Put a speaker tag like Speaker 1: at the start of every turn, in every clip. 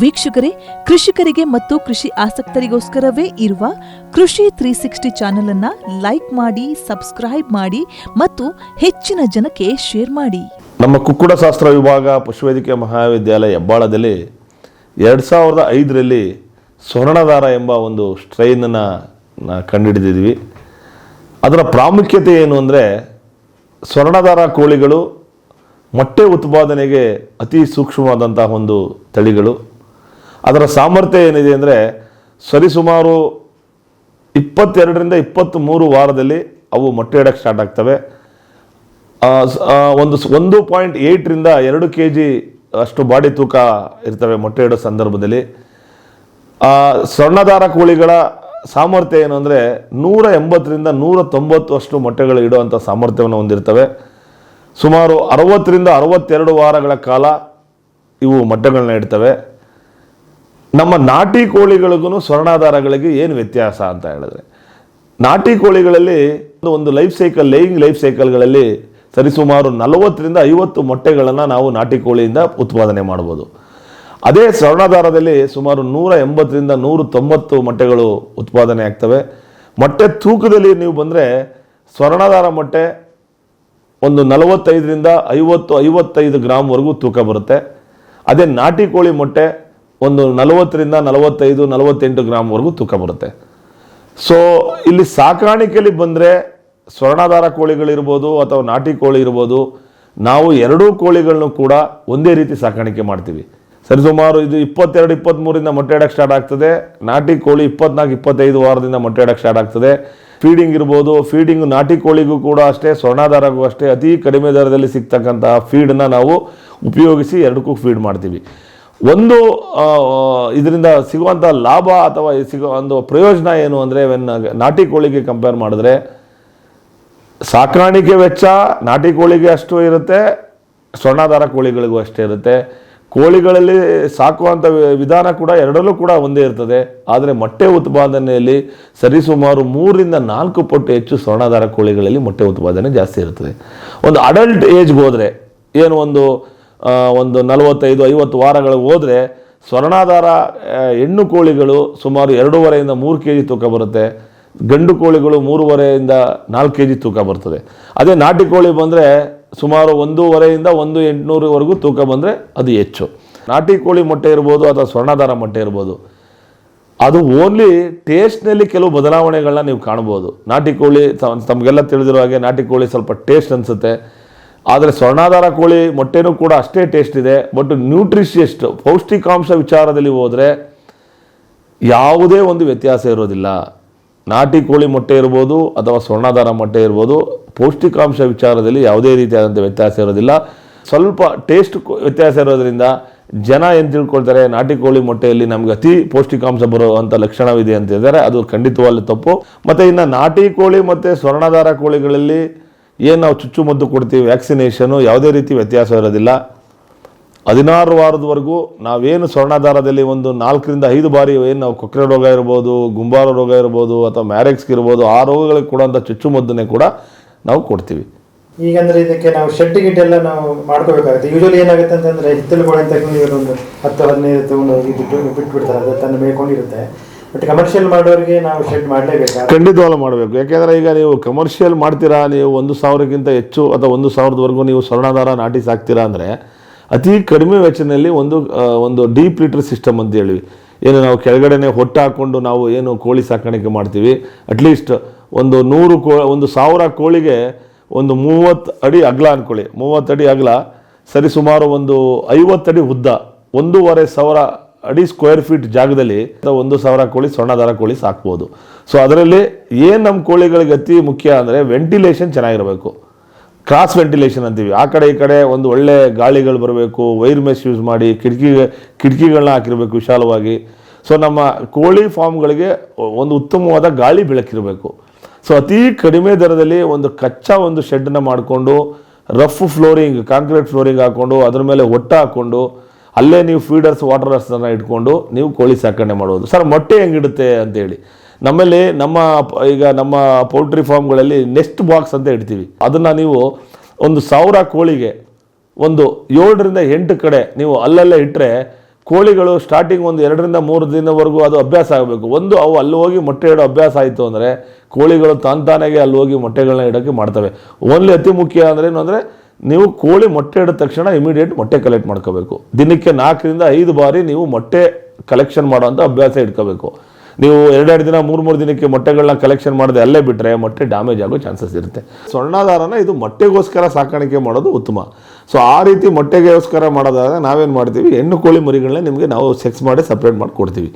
Speaker 1: ವೀಕ್ಷಕರೇ, ಕೃಷಿಕರಿಗೆ ಮತ್ತು ಕೃಷಿ ಆಸಕ್ತರಿಗೋಸ್ಕರವೇ ಇರುವ ಕೃಷಿ ತ್ರೀ ಸಿಕ್ಸ್ಟಿ ಚಾನೆಲ್ ಅನ್ನ ಲೈಕ್ ಮಾಡಿ, ಸಬ್ಸ್ಕ್ರೈಬ್ ಮಾಡಿ ಮತ್ತು ಹೆಚ್ಚಿನ ಜನಕ್ಕೆ ಶೇರ್ ಮಾಡಿ.
Speaker 2: ನಮ್ಮ ಕುಕ್ಕುಡಶಾಸ್ತ್ರ ವಿಭಾಗ ಪಶುವೈದ್ಯಕೀಯ ಮಹಾವಿದ್ಯಾಲಯ ಹೆಬ್ಬಾಳದಲ್ಲಿ ಎರಡು ಸಾವಿರದ ಐದರಲ್ಲಿ ಸ್ವರ್ಣದಾರ ಎಂಬ ಒಂದು ಸ್ಟ್ರೈನನ್ನು ಕಂಡುಹಿಡಿದಿದ್ವಿ ಅದರ ಪ್ರಾಮುಖ್ಯತೆ ಏನು ಅಂದರೆ ಸ್ವರ್ಣದಾರ ಕೋಳಿಗಳು ಮೊಟ್ಟೆ ಉತ್ಪಾದನೆಗೆ ಅತಿ ಸೂಕ್ಷ್ಮವಾದಂತಹ ಒಂದು ತಳಿಗಳು. ಅದರ ಸಾಮರ್ಥ್ಯ ಏನಿದೆ ಅಂದರೆ ಸರಿಸುಮಾರು ಇಪ್ಪತ್ತೆರಡರಿಂದ ಇಪ್ಪತ್ತ್ಮೂರು ವಾರದಲ್ಲಿ ಅವು ಮೊಟ್ಟೆ ಇಡೋಕ್ಕೆ ಸ್ಟಾರ್ಟ್ ಆಗ್ತವೆ. ಒಂದು ಒಂದು ಪಾಯಿಂಟ್ ಏಯ್ಟ್ರಿಂದ ಎರಡು ಕೆ ಜಿ ಅಷ್ಟು ಬಾಡಿ ತೂಕ ಇರ್ತವೆ ಮೊಟ್ಟೆ ಇಡೋ ಸಂದರ್ಭದಲ್ಲಿ. ಸ್ವರ್ಣದಾರ ಕೋಳಿಗಳ ಸಾಮರ್ಥ್ಯ ಏನು ಅಂದರೆ ನೂರ ಎಂಬತ್ತರಿಂದ ನೂರ ತೊಂಬತ್ತು ಅಷ್ಟು ಮೊಟ್ಟೆಗಳು ಇಡುವಂಥ ಸಾಮರ್ಥ್ಯವನ್ನು ಹೊಂದಿರ್ತವೆ. ಸುಮಾರು ಅರವತ್ತರಿಂದ ಅರವತ್ತೆರಡು ವಾರಗಳ ಕಾಲ ಇವು ಮೊಟ್ಟೆಗಳನ್ನ ಇಡ್ತವೆ. ನಮ್ಮ ನಾಟಿ ಕೋಳಿಗಳಿಗೂ ಸ್ವರ್ಣಾಧಾರಗಳಿಗೆ ಏನು ವ್ಯತ್ಯಾಸ ಅಂತ ಹೇಳಿದ್ರೆ, ನಾಟಿ ಕೋಳಿಗಳಲ್ಲಿ ಒಂದು- ಲೈಫ್ ಸೈಕಲ್ ಲೇಯಿಂಗ್ ಲೈಫ್ ಸೈಕಲ್ಗಳಲ್ಲಿ ಸರಿಸುಮಾರು ನಲವತ್ತರಿಂದ ಐವತ್ತು ಮೊಟ್ಟೆಗಳನ್ನು ನಾವು ನಾಟಿ ಕೋಳಿಯಿಂದ ಉತ್ಪಾದನೆ ಮಾಡ್ಬೋದು ಅದೇ ಸ್ವರ್ಣಾಧಾರದಲ್ಲಿ ಸುಮಾರು ನೂರ ಎಂಬತ್ತರಿಂದ ನೂರ ತೊಂಬತ್ತು ಮೊಟ್ಟೆಗಳು ಉತ್ಪಾದನೆ ಆಗ್ತವೆ. ಮೊಟ್ಟೆ ತೂಕದಲ್ಲಿ ನೀವು ಬಂದರೆ ಸ್ವರ್ಣಾಧಾರ ಮೊಟ್ಟೆ ಒಂದು ನಲವತ್ತೈದರಿಂದ ಐವತ್ತು, ಐವತ್ತೈದು ಗ್ರಾಮ್ವರೆಗೂ ತೂಕ ಬರುತ್ತೆ. ಅದೇ ನಾಟಿ ಕೋಳಿ ಮೊಟ್ಟೆ ಒಂದು ನಲವತ್ತರಿಂದ ನಲವತ್ತೈದು, ನಲವತ್ತೆಂಟು ಗ್ರಾಮ್ವರೆಗೂ ತೂಕ ಬರುತ್ತೆ. ಸೊ ಇಲ್ಲಿ ಸಾಕಾಣಿಕೆಯಲ್ಲಿ ಬಂದರೆ ಸ್ವರ್ಣಾಧಾರ ಕೋಳಿಗಳಿರ್ಬೋದು ಅಥವಾ ನಾಟಿ ಕೋಳಿ ಇರ್ಬೋದು, ನಾವು ಎರಡೂ ಕೋಳಿಗಳನ್ನು ಕೂಡ ಒಂದೇ ರೀತಿ ಸಾಕಾಣಿಕೆ ಮಾಡ್ತೀವಿ. ಸರಿಸುಮಾರು ಇದು ಇಪ್ಪತ್ತೆರಡು ಇಪ್ಪತ್ತ್ಮೂರಿಂದ ಮೊಟ್ಟೆ ಇಡಕ್ಕೆ ಸ್ಟಾರ್ಟ್ ಆಗ್ತದೆ. ನಾಟಿ ಕೋಳಿ ಇಪ್ಪತ್ನಾಲ್ಕು, ಇಪ್ಪತ್ತೈದು ವಾರದಿಂದ ಮೊಟ್ಟೆ ಇಡಕ್ಕೆ ಸ್ಟಾರ್ಟ್ ಆಗ್ತದೆ. ಫೀಡಿಂಗ್ ಇರ್ಬೋದು ಫೀಡಿಂಗ್ ನಾಟಿ ಕೋಳಿಗೂ ಕೂಡ ಅಷ್ಟೇ, ಸ್ವರ್ಣಾಧಾರಗೂ ಅಷ್ಟೇ, ಅತಿ ಕಡಿಮೆ ದರದಲ್ಲಿ ಸಿಗ್ತಕ್ಕಂತಹ ಫೀಡನ್ನ ನಾವು ಉಪಯೋಗಿಸಿ ಎರಡಕ್ಕೂ ಫೀಡ್ ಮಾಡ್ತೀವಿ. ಒಂದು ಇದರಿಂದ ಸಿಗುವಂಥ ಲಾಭ ಅಥವಾ ಸಿಗೋ, ಒಂದು ಪ್ರಯೋಜನ ಏನು ಅಂದರೆ ವೆನ್ ನಾಟಿ ಕೋಳಿಗೆ ಕಂಪೇರ್ ಮಾಡಿದ್ರೆ ಸಾಕಾಣಿಕೆ ವೆಚ್ಚ, ನಾಟಿ ಕೋಳಿಗೆ ಅಷ್ಟು ಇರುತ್ತೆ, ಸ್ವರ್ಣಾಧಾರ ಕೋಳಿಗಳಿಗೂ ಅಷ್ಟೇ ಇರುತ್ತೆ. ಕೋಳಿಗಳಲ್ಲಿ ಸಾಕುವಂಥ ವಿಧಾನ ಕೂಡ ಎರಡರಲ್ಲೂ ಕೂಡ ಒಂದೇ ಇರ್ತದೆ. ಆದರೆ ಮೊಟ್ಟೆ ಉತ್ಪಾದನೆಯಲ್ಲಿ ಸರಿಸುಮಾರು ಮೂರರಿಂದ ನಾಲ್ಕು ಪಟ್ಟು ಹೆಚ್ಚು ಸ್ವರ್ಣಾಧಾರ ಕೋಳಿಗಳಲ್ಲಿ ಮೊಟ್ಟೆ ಉತ್ಪಾದನೆ ಜಾಸ್ತಿ ಇರ್ತದೆ. ಒಂದು ಅಡಲ್ಟ್ ಏಜ್ಗೆ ಹೋದರೆ, ಏನು ಒಂದು ಒಂದು ನಲವತ್ತೈದು, ಐವತ್ತು ವಾರಗಳು ಹೋದರೆ ಸ್ವರ್ಣಾಧಾರ ಹೆಣ್ಣು ಕೋಳಿಗಳು ಸುಮಾರು ಎರಡೂವರೆಯಿಂದ ಮೂರು ಕೆ ಜಿ ತೂಕ ಬರುತ್ತೆ. ಗಂಡು ಕೋಳಿಗಳು ಮೂರುವರೆಯಿಂದ ನಾಲ್ಕು ಕೆ ಜಿ ತೂಕ ಬರ್ತದೆ. ಅದೇ ನಾಟಿ ಕೋಳಿ ಬಂದರೆ ಸುಮಾರು ಒಂದೂವರೆಯಿಂದ ಒಂದು ಎಂಟುನೂರವರೆಗೂ ತೂಕ ಬಂದರೆ ಅದು ಹೆಚ್ಚು. ನಾಟಿ ಕೋಳಿ ಮೊಟ್ಟೆ ಇರ್ಬೋದು ಅಥವಾ ಸ್ವರ್ಣಾಧಾರ ಮೊಟ್ಟೆ ಇರ್ಬೋದು. ಅದು ಓನ್ಲಿ ಟೇಸ್ಟ್ನಲ್ಲಿ ಕೆಲವು ಬದಲಾವಣೆಗಳನ್ನ ನೀವು ಕಾಣ್ಬೋದು. ನಾಟಿ ಕೋಳಿ ತಮಗೆಲ್ಲ ತಿಳಿದಿರೋ ಹಾಗೆ ನಾಟಿ ಕೋಳಿ ಸ್ವಲ್ಪ ಟೇಸ್ಟ್ ಅನಿಸುತ್ತೆ. ಆದರೆ ಸ್ವರ್ಣಾಧಾರ ಕೋಳಿ ಮೊಟ್ಟೆನೂ ಕೂಡ ಅಷ್ಟೇ ಟೇಸ್ಟ್ ಇದೆ. ಬಟ್ ನ್ಯೂಟ್ರಿಷಿಯಸ್ಟ್ ಪೌಷ್ಟಿಕಾಂಶ ವಿಚಾರದಲ್ಲಿ ಹೋದರೆ ಯಾವುದೇ ಒಂದು ವ್ಯತ್ಯಾಸ ಇರೋದಿಲ್ಲ. ನಾಟಿ ಕೋಳಿ ಮೊಟ್ಟೆ ಇರ್ಬೋದು ಅಥವಾ ಸ್ವರ್ಣಾಧಾರ ಮೊಟ್ಟೆ ಇರ್ಬೋದು, ಪೌಷ್ಟಿಕಾಂಶ ವಿಚಾರದಲ್ಲಿ ಯಾವುದೇ ರೀತಿಯಾದಂಥ ವ್ಯತ್ಯಾಸ ಇರೋದಿಲ್ಲ. ಸ್ವಲ್ಪ ಟೇಸ್ಟ್ ವ್ಯತ್ಯಾಸ ಇರೋದರಿಂದ ಜನ ಏನು ತಿಳ್ಕೊಳ್ತಾರೆ, ನಾಟಿ ಕೋಳಿ ಮೊಟ್ಟೆಯಲ್ಲಿ ನಮ್ಗೆ ಅತಿ ಪೌಷ್ಟಿಕಾಂಶ ಬರುವಂಥ ಲಕ್ಷಣವಿದೆ ಅಂತ ಹೇಳಿದರೆ ಅದು ಖಂಡಿತವಾಗ್ಲೂ ತಪ್ಪು. ಮತ್ತು ಇನ್ನು ನಾಟಿ ಕೋಳಿ ಮತ್ತು ಸ್ವರ್ಣಾಧಾರ ಕೋಳಿಗಳಲ್ಲಿ ಏನು ನಾವು ಚುಚ್ಚುಮದ್ದು ಕೊಡ್ತೀವಿ ವ್ಯಾಕ್ಸಿನೇಷನು ಯಾವುದೇ ರೀತಿ ವ್ಯತ್ಯಾಸ ಇರೋದಿಲ್ಲ. ಹದಿನಾರು ವಾರದವರೆಗೂ ನಾವೇನು ಸ್ವರ್ಣಾಧಾರದಲ್ಲಿ ಒಂದು ನಾಲ್ಕರಿಂದ ಐದು ಬಾರಿ ಏನು ನಾವು ಕೊಕ್ಕರೆ ರೋಗ ಇರ್ಬೋದು, ಗುಂಬಾರ ರೋಗ ಇರ್ಬೋದು, ಅಥವಾ ಮ್ಯಾರೆಕ್ಸ್ಗೆ ಇರ್ಬೋದು, ಆ ರೋಗಗಳಿಗೆ ಕೊಡುವಂಥ ಚುಚ್ಚುಮದ್ದನ್ನೇ ಕೂಡ ನಾವು ಕೊಡ್ತೀವಿ.
Speaker 3: ಈಗಂದ್ರೆ ಇದಕ್ಕೆ ನಾವು ಶೆಡ್ ಗಿಟ್ಟೆಲ್ಲ ನಾವು ಮಾಡ್ಕೋಬೇಕಾಗುತ್ತೆ. ಯೂಶಲಿ ಏನಾಗುತ್ತೆ ಅಂತಂದ್ರೆ ಹಿತ್ತಲುಗಳು ಅಂತ ಒಂದು ಹತ್ತು, ಹದಿನೈದು ತಗೊಂಡು ಹೋಗಿ ಬಿಟ್ಟು ಬಿಟ್ಬಿಡ್ತಾರೆ, ಅದು ತನ್ನ ಮೇಯ್ಕೊಂಡಿರುತ್ತೆ ಬಟ್ ಕಮರ್ಷಿಯಲ್ ಮಾಡೋರಿಗೆ ನಾವು ಶೆಡ್ ಮಾಡಲೇಬೇಕು
Speaker 2: ಖಂಡಿತವಾಗ್ಲೂ ಮಾಡಬೇಕು. ಯಾಕೆಂದರೆ ಈಗ ನೀವು ಕಮರ್ಷಿಯಲ್ ಮಾಡ್ತೀರಾ, ನೀವು ಒಂದು ಸಾವಿರಕ್ಕಿಂತ ಹೆಚ್ಚು ಅಥವಾ ಒಂದು ಸಾವಿರದವರೆಗೂ ನೀವು ಸ್ವರ್ಣಾಧಾರ ನಾಟಿ ಸಾಕ್ತೀರಾ ಅಂದರೆ ಅತಿ ಕಡಿಮೆ ವೆಚ್ಚದಲ್ಲಿ ಒಂದು ಒಂದು ಡೀಪ್ ಲೀಟರ್ ಸಿಸ್ಟಮ್ ಅಂತ ಹೇಳಿ ಏನು ನಾವು ಕೆಳಗಡೆನೆ ಹೊಟ್ಟೆ ಹಾಕ್ಕೊಂಡು ನಾವು ಏನು ಕೋಳಿ ಸಾಕಾಣಿಕೆ ಮಾಡ್ತೀವಿ. ಅಟ್ಲೀಸ್ಟ್ ಒಂದು ನೂರು ಕೋ, ಒಂದು ಸಾವಿರ ಕೋಳಿಗೆ ಒಂದು ಮೂವತ್ತು ಅಡಿ ಅಗಲ ಅಂದ್ಕೊಳ್ಳಿ ಮೂವತ್ತು ಅಡಿ ಅಗಲ ಸರಿ ಸುಮಾರು ಒಂದು ಐವತ್ತಡಿ ಉದ್ದ. ಒಂದೂವರೆ ಸಾವಿರ ಅಡಿ ಸ್ಕ್ವೇರ್ ಫೀಟ್ ಜಾಗದಲ್ಲಿ ಒಂದು ಸಾವಿರ ಕೋಳಿ ಸೊಣ್ಣದಾರ ಕೋಳಿ ಸಾಕ್ಬೋದು. ಸೊ ಅದರಲ್ಲಿ ಏನು ನಮ್ಮ ಕೋಳಿಗಳಿಗೆ ಅತಿ ಮುಖ್ಯ ಅಂದರೆ ವೆಂಟಿಲೇಷನ್ ಚೆನ್ನಾಗಿರಬೇಕು. ಕ್ರಾಸ್ ವೆಂಟಿಲೇಷನ್ ಅಂತೀವಿ. ಆ ಕಡೆ ಈ ಕಡೆ ಒಂದು ಒಳ್ಳೆ ಗಾಳಿಗಳು ಬರಬೇಕು ವೈರ್ ಮೆಸ್ ಯೂಸ್ ಮಾಡಿ, ಕಿಟಕಿ, ಕಿಟಕಿಗಳನ್ನ ಹಾಕಿರಬೇಕು ವಿಶಾಲವಾಗಿ. ಸೊ ನಮ್ಮ ಕೋಳಿ ಫಾರ್ಮ್ಗಳಿಗೆ ಒಂದು ಉತ್ತಮವಾದ ಗಾಳಿ ಬೆಳಕಿರಬೇಕು. ಸೊ ಅತಿ ಕಡಿಮೆ ದರದಲ್ಲಿ ಒಂದು ಕಚ್ಚಾ ಒಂದು ಶೆಡ್ನ ಮಾಡಿಕೊಂಡು ರಫ್ ಫ್ಲೋರಿಂಗ್ ಕಾಂಕ್ರೀಟ್ ಫ್ಲೋರಿಂಗ್ ಹಾಕ್ಕೊಂಡು ಅದ್ರ ಮೇಲೆ ಒಟ್ಟ ಹಾಕ್ಕೊಂಡು ಅಲ್ಲೇ ನೀವು ಫೀಡರ್ಸ್ ವಾಟರ್ಸ್ನ ಇಟ್ಕೊಂಡು ನೀವು ಕೋಳಿ ಸಾಕಣೆ ಮಾಡೋದು ಸರ್, ಮೊಟ್ಟೆ ಹೆಂಗಿಡುತ್ತೆ ಅಂತೇಳಿ. ನಮ್ಮಲ್ಲಿ ನಮ್ಮ ಈಗ ನಮ್ಮ ಪೌಲ್ಟ್ರಿ ಫಾರ್ಮ್ಗಳಲ್ಲಿ ನೆಸ್ಟ್ ಬಾಕ್ಸ್ ಅಂತ ಇಡ್ತೀವಿ. ಅದನ್ನು ನೀವು ಒಂದು ಸಾವಿರ ಕೋಳಿಗೆ ಒಂದು ಏಳರಿಂದ ಎಂಟು ಕಡೆ ನೀವು ಅಲ್ಲಲ್ಲೇ ಇಟ್ಟರೆ ಕೋಳಿಗಳು ಸ್ಟಾರ್ಟಿಂಗ್ ಒಂದು ಎರಡರಿಂದ ಮೂರು ದಿನವರೆಗೂ ಅದು ಅಭ್ಯಾಸ ಆಗಬೇಕು. ಒಂದು, ಅವು ಅಲ್ಲಿ ಹೋಗಿ ಮೊಟ್ಟೆ ಇಡೋ ಅಭ್ಯಾಸ ಆಯಿತು ಅಂದರೆ ಕೋಳಿಗಳು ತಾನ್ ತಾನಾಗೆ ಅಲ್ಲಿ ಹೋಗಿ ಮೊಟ್ಟೆಗಳನ್ನ ಇಡೋಕ್ಕೆ ಮಾಡ್ತವೆ. ಓನ್ಲಿ ಅತಿ ಮುಖ್ಯ ಅಂದರೆ ಏನು ಅಂದರೆ ನೀವು ಕೋಳಿ ಮೊಟ್ಟೆ ಇಡಿದ ತಕ್ಷಣ ಇಮಿಡಿಯೇಟ್ ಮೊಟ್ಟೆ ಕಲೆಕ್ಟ್ ಮಾಡ್ಕೋಬೇಕು. ದಿನಕ್ಕೆ ನಾಲ್ಕರಿಂದ ಐದು ಬಾರಿ ನೀವು ಮೊಟ್ಟೆ ಕಲೆಕ್ಷನ್ ಮಾಡೋಂಥ ಅಭ್ಯಾಸ ಇಟ್ಕೋಬೇಕು. ನೀವು ಎರಡೆರಡು ದಿನ, ಮೂರು ಮೂರು ದಿನಕ್ಕೆ ಮೊಟ್ಟೆಗಳನ್ನ ಕಲೆಕ್ಷನ್ ಮಾಡದೆ ಅಲ್ಲೇ ಬಿಟ್ಟರೆ ಮೊಟ್ಟೆ ಡ್ಯಾಮೇಜ್ ಆಗೋ ಚಾನ್ಸಸ್ ಇರುತ್ತೆ. ಸ್ವರ್ಣಾಧಾರನ ಇದು ಮೊಟ್ಟೆಗೋಸ್ಕರ ಸಾಕಾಣಿಕೆ ಮಾಡೋದು ಉತ್ತಮ. ಸೊ ಆ ರೀತಿ ಮೊಟ್ಟೆಗೋಸ್ಕರ ಮಾಡೋದಾದ್ರೆ ನಾವೇನು ಮಾಡ್ತೀವಿ? ಹೆಣ್ಣು ಕೋಳಿ ಮರಿಗಳನ್ನ ನಿಮಗೆ ನಾವು ಸೆಕ್ಸ್ ಮಾಡಿ ಸಪ್ರೇಟ್ ಮಾಡಿ ಕೊಡ್ತೀವಿ.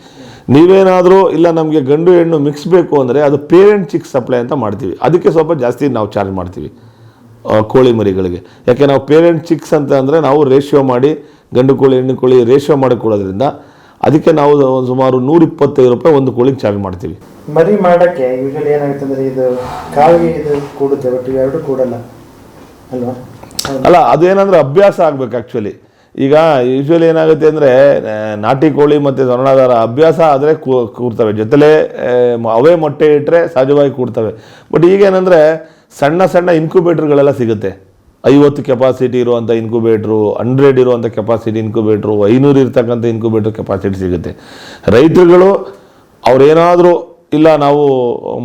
Speaker 2: ನೀವೇನಾದರೂ ಇಲ್ಲ ನಮಗೆ ಗಂಡು ಹೆಣ್ಣು ಮಿಕ್ಸ್ ಬೇಕು ಅಂದರೆ ಅದು ಪೇರೆಂಟ್ ಚಿಕ್ ಸಪ್ಲೈ ಅಂತ ಮಾಡ್ತೀವಿ. ಅದಕ್ಕೆ ಸ್ವಲ್ಪ ಜಾಸ್ತಿ ನಾವು ಚಾರ್ಜ್ ಮಾಡ್ತೀವಿ. ಕೋಳಿ ಮರಿಗಳಿಗೆ. ಯಾಕೆ ನಾವು ಪೇರೆಂಟ್ ಚಿಕ್ಸ್ ಅಂತ ಅಂದರೆ ನಾವು ರೇಷಿಯೋ ಮಾಡಿ ಗಂಡು ಕೋಳಿ ಹೆಣ್ಣು ಕೋಳಿ ರೇಷಿಯೋ ಮಾಡಿ ಕೊಡೋದ್ರಿಂದ ಅದಕ್ಕೆ ನಾವು ಒಂದು ಸುಮಾರು ನೂರ ಇಪ್ಪತ್ತೈದು ರೂಪಾಯಿ ಒಂದು ಕೋಳಿಗೆ ಚಾರ್ಜ್ ಮಾಡ್ತೀವಿ.
Speaker 3: ಮರಿ ಮಾಡೋಕ್ಕೆ ಯೂಶಲಿ ಏನಾಗುತ್ತೆ ಅಂದರೆ ಇದು ಕಾವಿಗೆ ಇದು ಕೂಡುತ್ತೆ ಬಟ್ ಇವೆರಡು ಕೂಡಲ್ಲ ಅಲ್ವಾ.
Speaker 2: ಅಲ್ಲ ಅದೇನಂದ್ರೆ ಅಭ್ಯಾಸ ಆಗ್ಬೇಕು ಆ್ಯಕ್ಚುಲಿ ಈಗ ಯೂಶ್ವಲಿ ಏನಾಗುತ್ತೆ ಅಂದರೆ ನಾಟಿ ಕೋಳಿ ಮತ್ತು ಸ್ವರ್ಣಾಧಾರ ಅಭ್ಯಾಸ ಆದರೆ ಕೂರ್ತವೆ. ಜೊತೆಲೇ ಅವೇ ಮೊಟ್ಟೆ ಇಟ್ಟರೆ ಸಹಜವಾಗಿ ಕೂಡ್ತವೆ ಬಟ್ ಈಗೇನಂದರೆ ಸಣ್ಣ ಸಣ್ಣ ಇನ್ಕ್ಯುಬೇಟ್ರ್ಗಳೆಲ್ಲ ಸಿಗುತ್ತೆ. ಐವತ್ತು ಕೆಪಾಸಿಟಿ ಇರುವಂಥ ಇನ್ಕ್ಯುಬೇಟ್ರು ಹಂಡ್ರೆಡ್ ಇರುವಂಥ ಕೆಪಾಸಿಟಿ ಇನ್ಕ್ಯುಬೇಟ್ರು ಐನೂರು ಇರ್ತಕ್ಕಂಥ ಇನ್ಕ್ಯುಬೇಟ್ರ್ ಕೆಪಾಸಿಟಿ ಸಿಗುತ್ತೆ. ರೈತರುಗಳು ಅವರೇನಾದರೂ ಇಲ್ಲ ನಾವು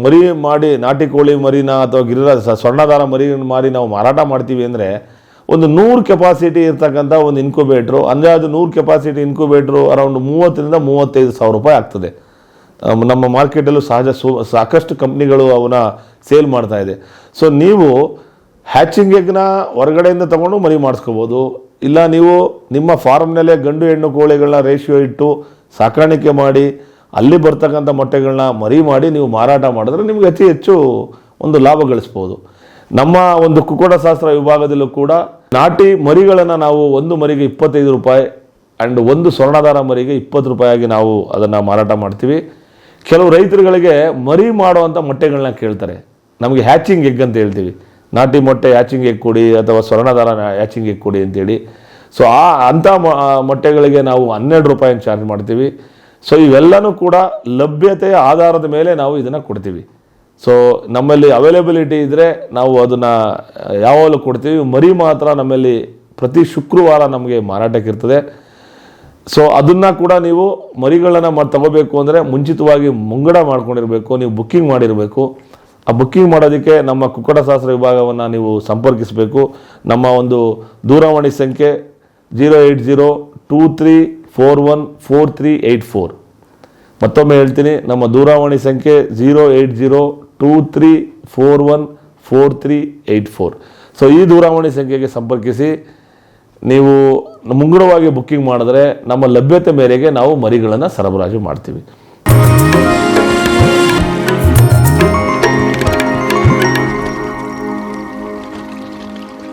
Speaker 2: ಮರಿ ಮಾಡಿ ನಾಟಿ ಕೋಳಿ ಮರಿನ ಅಥವಾ ಗಿರಿರ ಸ- ಸ್ವರ್ಣಧಾರ ಮರಿ ಮಾರಿ ನಾವು ಮಾರಾಟ ಮಾಡ್ತೀವಿ ಅಂದರೆ ಒಂದು ನೂರು ಕೆಪಾಸಿಟಿ ಇರ್ತಕ್ಕಂಥ ಒಂದು ಇನ್ಕ್ಯುಬೇಟ್ರು ಅದು ನೂರು ಕೆಪಾಸಿಟಿ ಇನ್ಕ್ಯುಬೇಟ್ರು ಅರೌಂಡ್ ಮೂವತ್ತರಿಂದ ಮೂವತ್ತೈದು ಸಾವಿರ ರೂಪಾಯಿ ಆಗ್ತದೆ. ನಮ್ಮ ಮಾರ್ಕೆಟಲ್ಲೂ ಸಹಜ ಸಾಕಷ್ಟು ಕಂಪ್ನಿಗಳು ಅವನ್ನ ಸೇಲ್ ಮಾಡ್ತಾ ಇದೆ. ಸೊ ನೀವು ಹ್ಯಾಚಿಂಗ್ ಎಗ್ನ ಹೊರಗಡೆಯಿಂದ ತಗೊಂಡು ಮರಿ ಮಾಡಿಸ್ಕೋಬೋದು. ಇಲ್ಲ ನೀವು ನಿಮ್ಮ ಫಾರ್ಮ್ನಲ್ಲೇ ಗಂಡು ಹೆಣ್ಣು ಕೋಳಿಗಳನ್ನ ರೇಷಿಯೋ ಇಟ್ಟು ಸಾಕಾಣಿಕೆ ಮಾಡಿ, ಅಲ್ಲಿ ಬರ್ತಕ್ಕಂಥ ಮೊಟ್ಟೆಗಳನ್ನ ಮರಿ ಮಾಡಿ ನೀವು ಮಾರಾಟ ಮಾಡಿದ್ರೆ ನಿಮ್ಗೆ ಅತಿ ಹೆಚ್ಚು ಒಂದು ಲಾಭ ಗಳಿಸ್ಬೋದು. ನಮ್ಮ ಒಂದು ಕುಕ್ಕುಟಶಾಸ್ತ್ರ ವಿಭಾಗದಲ್ಲೂ ಕೂಡ ನಾಟಿ ಮರಿಗಳನ್ನು ನಾವು ಒಂದು ಮರಿಗೆ ಇಪ್ಪತ್ತೈದು ರೂಪಾಯಿ ಆ್ಯಂಡ್ ಒಂದು ಸ್ವರ್ಣಧಾರ ಮರಿಗೆ ಇಪ್ಪತ್ತು ರೂಪಾಯಿಯಾಗಿ ನಾವು ಅದನ್ನು ಮಾರಾಟ ಮಾಡ್ತೀವಿ. ಕೆಲವು ರೈತರುಗಳಿಗೆ ಮರಿ ಮಾಡುವಂಥ ಮೊಟ್ಟೆಗಳನ್ನ ಕೇಳ್ತಾರೆ. ನಮಗೆ ಹ್ಯಾಚಿಂಗ್ ಎಗ್ ಅಂತ ಹೇಳ್ತೀವಿ. ನಾಟಿ ಮೊಟ್ಟೆ ಹ್ಯಾಚಿಂಗ್ ಎಗ್ ಕೊಡಿ ಅಥವಾ ಸ್ವರ್ಣಧಾರ ಹ್ಯಾಚಿಂಗ್ ಎಗ್ ಕೊಡಿ ಅಂತೇಳಿ. ಸೊ ಆ, ಅಂಥ ಮೊಟ್ಟೆಗಳಿಗೆ ನಾವು ಹನ್ನೆರಡು ರೂಪಾಯಿನ ಚಾರ್ಜ್ ಮಾಡ್ತೀವಿ. ಸೊ ಇವೆಲ್ಲನೂ ಕೂಡ ಲಭ್ಯತೆಯ ಆಧಾರದ ಮೇಲೆ ನಾವು ಇದನ್ನು ಕೊಡ್ತೀವಿ. ಸೊ ನಮ್ಮಲ್ಲಿ ಅವೈಲೇಬಿಲಿಟಿ ಇದ್ದರೆ ನಾವು ಅದನ್ನು, ಯಾವಾಗಲೂ ಕೊಡ್ತೀವಿ. ಮರಿ ಮಾತ್ರ ನಮ್ಮಲ್ಲಿ ಪ್ರತಿ ಶುಕ್ರವಾರ ನಮಗೆ ಮಾರಾಟಕ್ಕೆ ಇರ್ತದೆ. ಸೊ ಅದನ್ನು ಕೂಡ ನೀವು ಮರಿಗಳನ್ನು ತಗೋಬೇಕು ಅಂದರೆ ಮುಂಚಿತವಾಗಿ ಮುಂಗಡ ಮಾಡ್ಕೊಂಡಿರಬೇಕು, ನೀವು ಬುಕ್ಕಿಂಗ್ ಮಾಡಿರಬೇಕು. ಆ ಬುಕ್ಕಿಂಗ್ ಮಾಡೋದಕ್ಕೆ ನಮ್ಮ ಕುಕ್ಕಟಶಾಸ್ತ್ರ ವಿಭಾಗವನ್ನು ನೀವು ಸಂಪರ್ಕಿಸಬೇಕು. ನಮ್ಮ ಒಂದು ದೂರವಾಣಿ ಸಂಖ್ಯೆ zero eight zero two three four one four three eight four ಮತ್ತೊಮ್ಮೆ ಹೇಳ್ತೀನಿ, ನಮ್ಮ ದೂರವಾಣಿ ಸಂಖ್ಯೆ zero eight zero two three four one four three eight four so ಈ ದೂರವಾಣಿ ಸಂಖ್ಯೆಗೆ ಸಂಪರ್ಕಿಸಿ, ನೀವು ಮುಂಗಡವಾಗಿ ಬುಕ್ಕಿಂಗ್ ಮಾಡಿದ್ರೆ ನಮ್ಮ ಲಭ್ಯತೆ ಮೇರೆಗೆ ನಾವು ಮರಿಗಳನ್ನು ಸರಬರಾಜು ಮಾಡ್ತೀವಿ.